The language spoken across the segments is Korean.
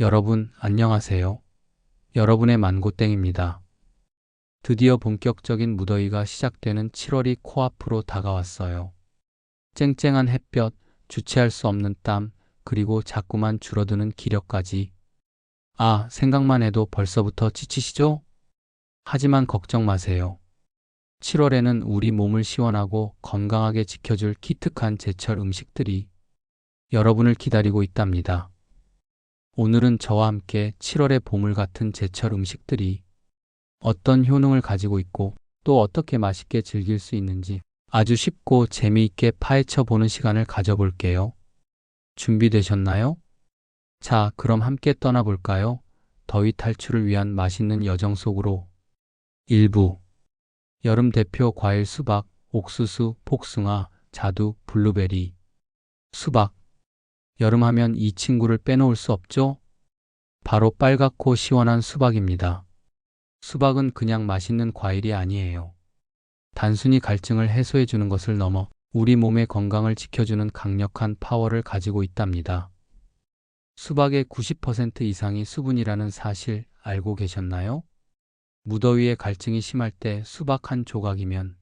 여러분, 안녕하세요. 여러분의 만고땡입니다. 드디어 본격적인 무더위가 시작되는 7월이 코앞으로 다가왔어요. 쨍쨍한 햇볕, 주체할 수 없는 땀, 그리고 자꾸만 줄어드는 기력까지. 아, 생각만 해도 벌써부터 지치시죠? 하지만 걱정 마세요. 7월에는 우리 몸을 시원하고 건강하게 지켜줄 기특한 제철 음식들이 여러분을 기다리고 있답니다. 오늘은 저와 함께 7월의 보물 같은 제철 음식들이 어떤 효능을 가지고 있고 또 어떻게 맛있게 즐길 수 있는지 아주 쉽고 재미있게 파헤쳐 보는 시간을 가져볼게요. 준비되셨나요? 자, 그럼 함께 떠나볼까요? 더위 탈출을 위한 맛있는 여정 속으로. 1부 여름 대표 과일 수박, 옥수수, 복숭아, 자두, 블루베리. 수박. 여름하면 이 친구를 빼놓을 수 없죠? 바로 빨갛고 시원한 수박입니다. 수박은 그냥 맛있는 과일이 아니에요. 단순히 갈증을 해소해 주는 것을 넘어 우리 몸의 건강을 지켜주는 강력한 파워를 가지고 있답니다. 수박의 90% 이상이 수분이라는 사실 알고 계셨나요? 무더위에 갈증이 심할 때 수박 한 조각이면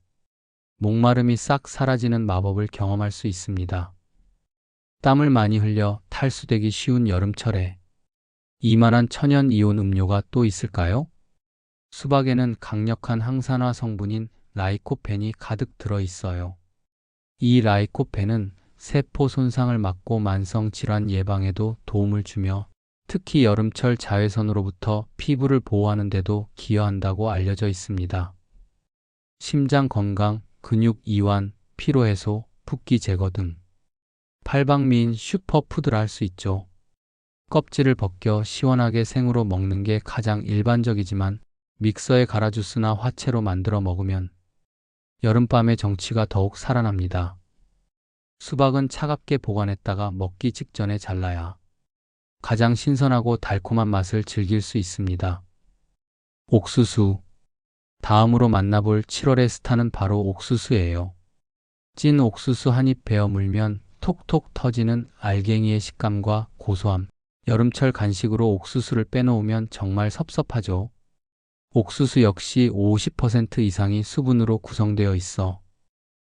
목마름이 싹 사라지는 마법을 경험할 수 있습니다. 땀을 많이 흘려 탈수되기 쉬운 여름철에 이만한 천연 이온 음료가 또 있을까요? 수박에는 강력한 항산화 성분인 라이코펜이 가득 들어 있어요. 이 라이코펜은 세포 손상을 막고 만성 질환 예방에도 도움을 주며 특히 여름철 자외선으로부터 피부를 보호하는 데도 기여한다고 알려져 있습니다. 심장 건강, 근육 이완, 피로 해소, 붓기 제거 등 팔방미인 슈퍼푸드라 할 수 있죠. 껍질을 벗겨 시원하게 생으로 먹는 게 가장 일반적이지만 믹서에 갈아 주스나 화채로 만들어 먹으면 여름밤의 정취가 더욱 살아납니다. 수박은 차갑게 보관했다가 먹기 직전에 잘라야 가장 신선하고 달콤한 맛을 즐길 수 있습니다. 옥수수. 다음으로 만나볼 7월의 스타는 바로 옥수수예요. 찐 옥수수 한 입 베어 물면 톡톡 터지는 알갱이의 식감과 고소함. 여름철 간식으로 옥수수를 빼놓으면 정말 섭섭하죠. 옥수수 역시 50% 이상이 수분으로 구성되어 있어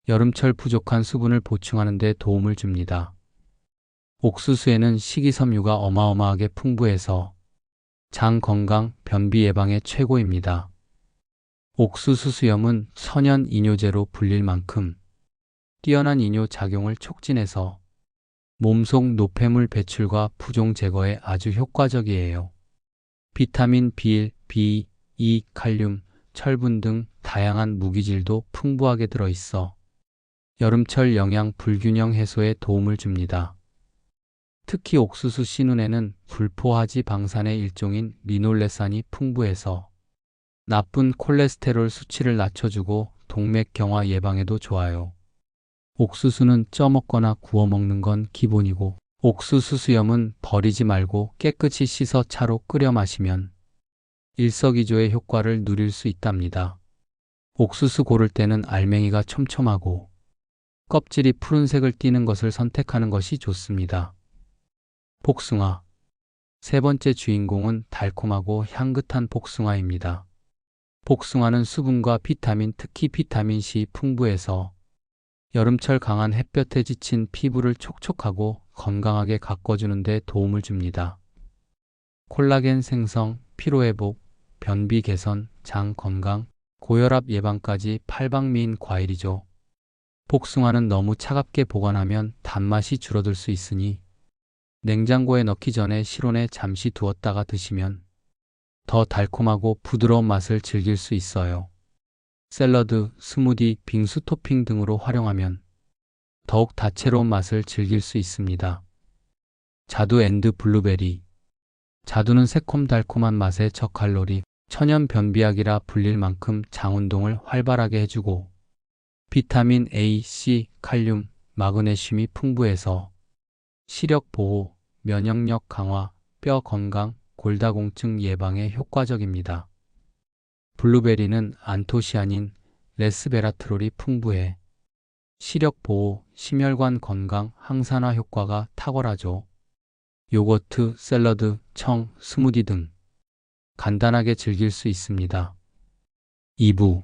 여름철 부족한 수분을 보충하는 데 도움을 줍니다. 옥수수에는 식이섬유가 어마어마하게 풍부해서 장 건강, 변비 예방에 최고입니다. 옥수수 수염은 천연 이뇨제로 불릴 만큼 뛰어난 이뇨 작용을 촉진해서 몸속 노폐물 배출과 부종 제거에 아주 효과적이에요. 비타민 B1, B2, E, 칼륨, 철분 등 다양한 무기질도 풍부하게 들어있어 여름철 영양 불균형 해소에 도움을 줍니다. 특히 옥수수 씨눈에는 불포화지 방산의 일종인 리놀레산이 풍부해서 나쁜 콜레스테롤 수치를 낮춰주고 동맥경화 예방에도 좋아요. 옥수수는 쪄먹거나 구워 먹는 건 기본이고 옥수수 수염은 버리지 말고 깨끗이 씻어 차로 끓여 마시면 일석이조의 효과를 누릴 수 있답니다. 옥수수 고를 때는 알맹이가 촘촘하고 껍질이 푸른색을 띠는 것을 선택하는 것이 좋습니다. 복숭아. 세 번째 주인공은 달콤하고 향긋한 복숭아입니다. 복숭아는 수분과 비타민, 특히 비타민 C 풍부해서 여름철 강한 햇볕에 지친 피부를 촉촉하고 건강하게 가꿔주는 데 도움을 줍니다. 콜라겐 생성, 피로회복, 변비 개선, 장 건강, 고혈압 예방까지 팔방미인 과일이죠. 복숭아는 너무 차갑게 보관하면 단맛이 줄어들 수 있으니 냉장고에 넣기 전에 실온에 잠시 두었다가 드시면 더 달콤하고 부드러운 맛을 즐길 수 있어요. 샐러드, 스무디, 빙수 토핑 등으로 활용하면 더욱 다채로운 맛을 즐길 수 있습니다. 자두 앤드 블루베리. 자두는 새콤달콤한 맛의 저칼로리, 천연 변비약이라 불릴 만큼 장 운동을 활발하게 해주고 비타민 A, C, 칼륨, 마그네슘이 풍부해서 시력 보호, 면역력 강화, 뼈 건강, 골다공증 예방에 효과적입니다. 블루베리는 안토시아닌, 레스베라트롤이 풍부해 시력 보호, 심혈관 건강, 항산화 효과가 탁월하죠. 요거트, 샐러드, 청, 스무디 등 간단하게 즐길 수 있습니다. 2부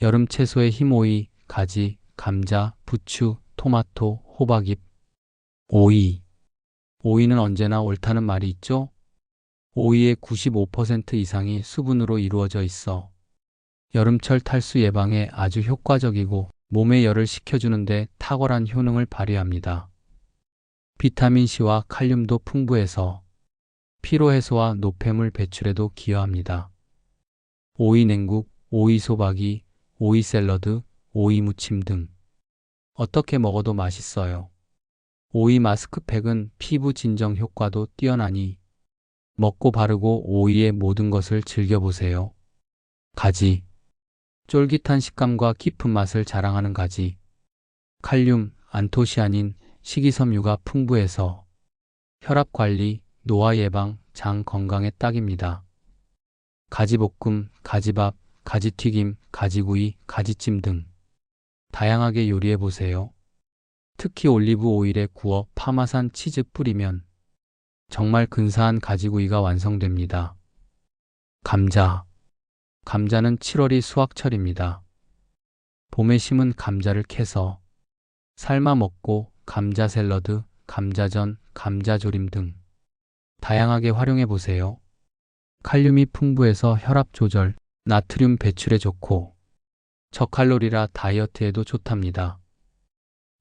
여름 채소의 힘오이, 가지, 감자, 부추, 토마토, 호박잎, 오이. 오이는 언제나 옳다는 말이 있죠? 오이의 95% 이상이 수분으로 이루어져 있어 여름철 탈수 예방에 아주 효과적이고 몸의 열을 식혀주는데 탁월한 효능을 발휘합니다. 비타민C와 칼륨도 풍부해서 피로 해소와 노폐물 배출에도 기여합니다. 오이 냉국, 오이 소박이, 오이 샐러드, 오이 무침 등 어떻게 먹어도 맛있어요. 오이 마스크팩은 피부 진정 효과도 뛰어나니 먹고 바르고 오이의 모든 것을 즐겨보세요. 가지. 쫄깃한 식감과 깊은 맛을 자랑하는 가지. 칼륨, 안토시아닌, 식이섬유가 풍부해서 혈압 관리, 노화 예방, 장 건강에 딱입니다. 가지볶음, 가지밥, 가지튀김, 가지구이, 가지찜 등 다양하게 요리해 보세요. 특히 올리브 오일에 구워 파마산 치즈 뿌리면 정말 근사한 가지구이가 완성됩니다. 감자. 감자는 7월이 수확철입니다. 봄에 심은 감자를 캐서 삶아 먹고 감자 샐러드, 감자전, 감자조림 등 다양하게 활용해 보세요. 칼륨이 풍부해서 혈압 조절, 나트륨 배출에 좋고 저칼로리라 다이어트에도 좋답니다.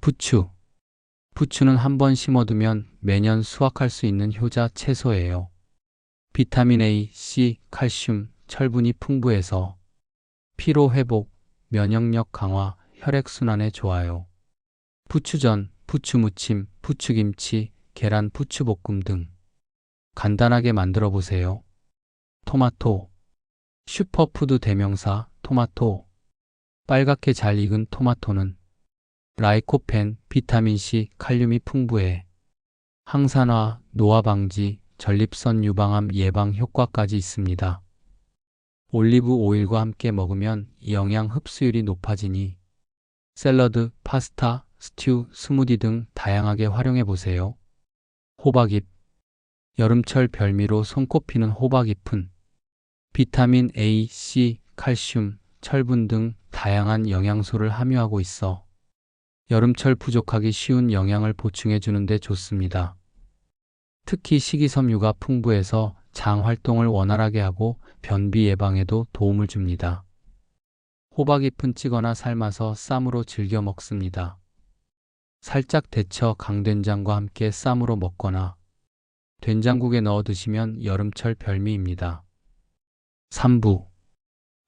부추. 부추는 한 번 심어두면 매년 수확할 수 있는 효자 채소예요. 비타민 A, C, 칼슘, 철분이 풍부해서 피로 회복, 면역력 강화, 혈액순환에 좋아요. 부추전, 부추무침, 부추김치, 계란 부추볶음 등 간단하게 만들어 보세요. 토마토. 슈퍼푸드 대명사 토마토. 빨갛게 잘 익은 토마토는 라이코펜, 비타민C, 칼륨이 풍부해 항산화, 노화 방지, 전립선 유방암 예방 효과까지 있습니다. 올리브 오일과 함께 먹으면 영양 흡수율이 높아지니 샐러드, 파스타, 스튜, 스무디 등 다양하게 활용해 보세요. 호박잎. 여름철 별미로 손꼽히는 호박잎은 비타민 A, C, 칼슘, 철분 등 다양한 영양소를 함유하고 있어 여름철 부족하기 쉬운 영양을 보충해 주는데 좋습니다. 특히 식이섬유가 풍부해서 장 활동을 원활하게 하고 변비 예방에도 도움을 줍니다. 호박잎은 찌거나 삶아서 쌈으로 즐겨 먹습니다. 살짝 데쳐 강된장과 함께 쌈으로 먹거나 된장국에 넣어 드시면 여름철 별미입니다. 3부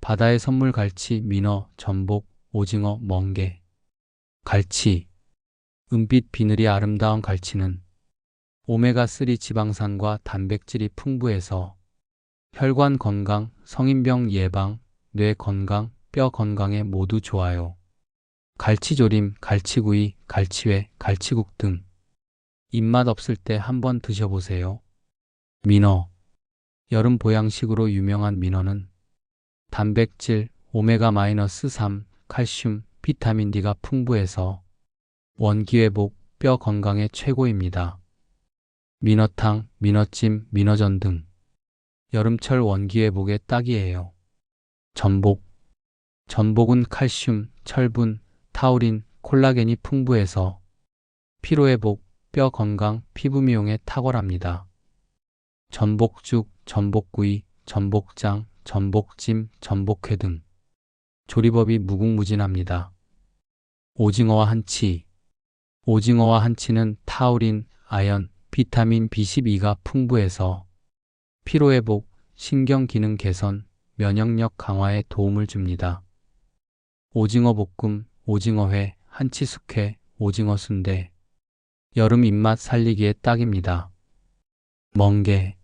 바다의 선물 갈치, 민어, 전복, 오징어, 멍게 갈치 은빛 비늘이 아름다운 갈치는 오메가3 지방산과 단백질이 풍부해서 혈관 건강, 성인병 예방, 뇌 건강, 뼈 건강에 모두 좋아요. 갈치조림, 갈치구이, 갈치회, 갈치국 등 입맛 없을 때 한번 드셔보세요. 민어 여름 보양식으로 유명한 민어는 단백질, 오메가-3, 칼슘, 비타민 D가 풍부해서 원기회복, 뼈 건강에 최고입니다. 민어탕, 민어찜, 민어전 등 여름철 원기회복에 딱이에요. 전복 전복은 칼슘, 철분, 타우린, 콜라겐이 풍부해서 피로회복, 뼈 건강, 피부 미용에 탁월합니다. 전복죽, 전복구이, 전복장, 전복찜, 전복회 등 조리법이 무궁무진합니다. 오징어와 한치 오징어와 한치는 타우린, 아연, 비타민 B12가 풍부해서 피로회복, 신경기능 개선, 면역력 강화에 도움을 줍니다. 오징어 볶음, 오징어회, 한치 숙회, 오징어 순대 여름 입맛 살리기에 딱입니다. 멍게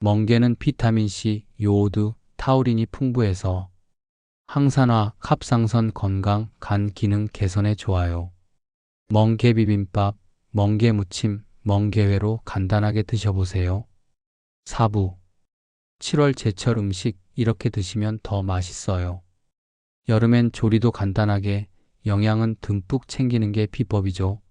멍게는 비타민C, 요오드, 타우린이 풍부해서 항산화, 갑상선 건강, 간 기능 개선에 좋아요. 멍게 비빔밥, 멍게 무침, 멍게회로 간단하게 드셔보세요. 4부 7월 제철 음식 이렇게 드시면 더 맛있어요. 여름엔 조리도 간단하게 영양은 듬뿍 챙기는 게 비법이죠.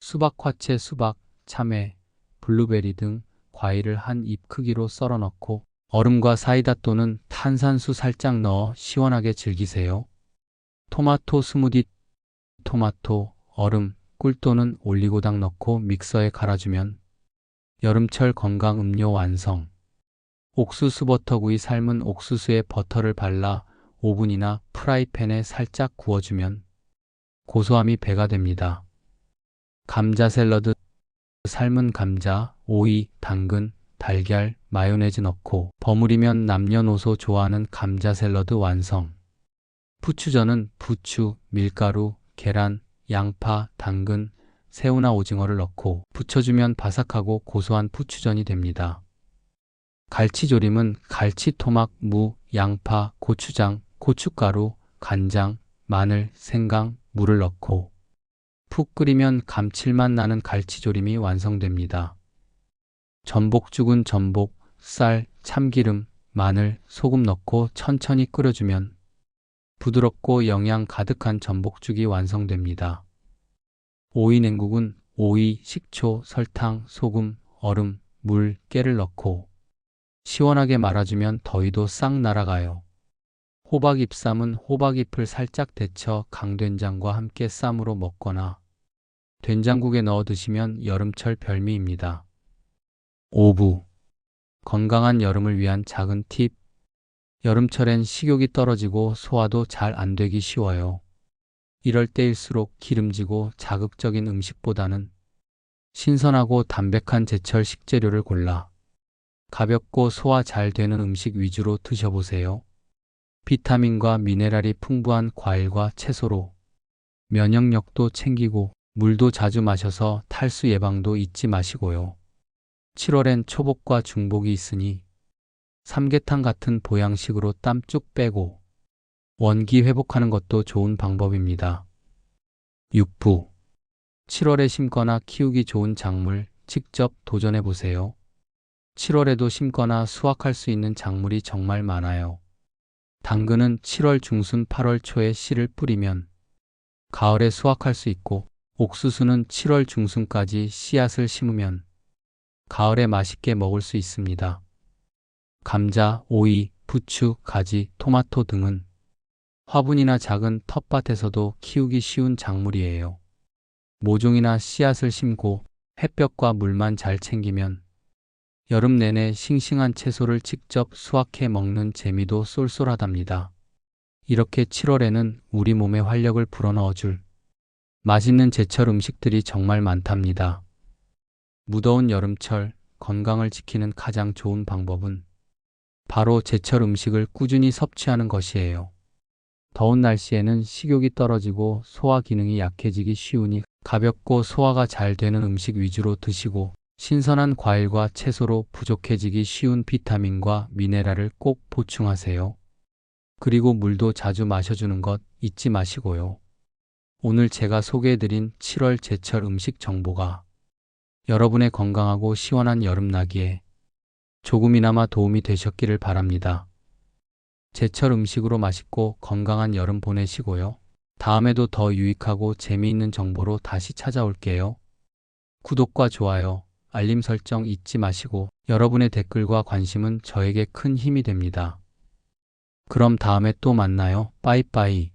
수박 화채 수박, 참외, 블루베리 등 과일을 한 입 크기로 썰어 넣고 얼음과 사이다 또는 탄산수 살짝 넣어 시원하게 즐기세요. 토마토 스무디 토마토, 얼음, 꿀 또는 올리고당 넣고 믹서에 갈아주면 여름철 건강 음료 완성. 옥수수 버터구이 삶은 옥수수에 버터를 발라 오븐이나 프라이팬에 살짝 구워주면 고소함이 배가 됩니다. 감자 샐러드 삶은 감자, 오이, 당근, 달걀, 마요네즈 넣고 버무리면 남녀노소 좋아하는 감자 샐러드 완성. 부추전은 부추, 밀가루, 계란, 양파, 당근, 새우나 오징어를 넣고 부쳐주면 바삭하고 고소한 부추전이 됩니다. 갈치조림은 갈치, 토막, 무, 양파, 고추장, 고춧가루, 간장, 마늘, 생강, 물을 넣고 푹 끓이면 감칠맛 나는 갈치조림이 완성됩니다. 전복 죽은 전복, 쌀, 참기름, 마늘, 소금 넣고 천천히 끓여주면 부드럽고 영양 가득한 전복죽이 완성됩니다. 오이 냉국은 오이, 식초, 설탕, 소금, 얼음, 물, 깨를 넣고 시원하게 말아주면 더위도 싹 날아가요. 호박 잎쌈은 호박 잎을 살짝 데쳐 강된장과 함께 쌈으로 먹거나 된장국에 넣어 드시면 여름철 별미입니다. 5부 건강한 여름을 위한 작은 팁 여름철엔 식욕이 떨어지고 소화도 잘 안 되기 쉬워요. 이럴 때일수록 기름지고 자극적인 음식보다는 신선하고 담백한 제철 식재료를 골라 가볍고 소화 잘 되는 음식 위주로 드셔보세요. 비타민과 미네랄이 풍부한 과일과 채소로 면역력도 챙기고 물도 자주 마셔서 탈수 예방도 잊지 마시고요. 7월엔 초복과 중복이 있으니 삼계탕 같은 보양식으로 땀 쭉 빼고 원기 회복하는 것도 좋은 방법입니다. 6부 7월에 심거나 키우기 좋은 작물 직접 도전해 보세요. 7월에도 심거나 수확할 수 있는 작물이 정말 많아요. 당근은 7월 중순 8월 초에 씨를 뿌리면 가을에 수확할 수 있고 옥수수는 7월 중순까지 씨앗을 심으면 가을에 맛있게 먹을 수 있습니다. 감자, 오이, 부추, 가지, 토마토 등은 화분이나 작은 텃밭에서도 키우기 쉬운 작물이에요. 모종이나 씨앗을 심고 햇볕과 물만 잘 챙기면 여름 내내 싱싱한 채소를 직접 수확해 먹는 재미도 쏠쏠하답니다. 이렇게 7월에는 우리 몸에 활력을 불어넣어줄 맛있는 제철 음식들이 정말 많답니다. 무더운 여름철 건강을 지키는 가장 좋은 방법은 바로 제철 음식을 꾸준히 섭취하는 것이에요. 더운 날씨에는 식욕이 떨어지고 소화 기능이 약해지기 쉬우니 가볍고 소화가 잘 되는 음식 위주로 드시고 신선한 과일과 채소로 부족해지기 쉬운 비타민과 미네랄을 꼭 보충하세요. 그리고 물도 자주 마셔주는 것 잊지 마시고요. 오늘 제가 소개해드린 7월 제철 음식 정보가 여러분의 건강하고 시원한 여름나기에 조금이나마 도움이 되셨기를 바랍니다. 제철 음식으로 맛있고 건강한 여름 보내시고요. 다음에도 더 유익하고 재미있는 정보로 다시 찾아올게요. 구독과 좋아요, 알림 설정 잊지 마시고 여러분의 댓글과 관심은 저에게 큰 힘이 됩니다. 그럼 다음에 또 만나요. 빠이빠이.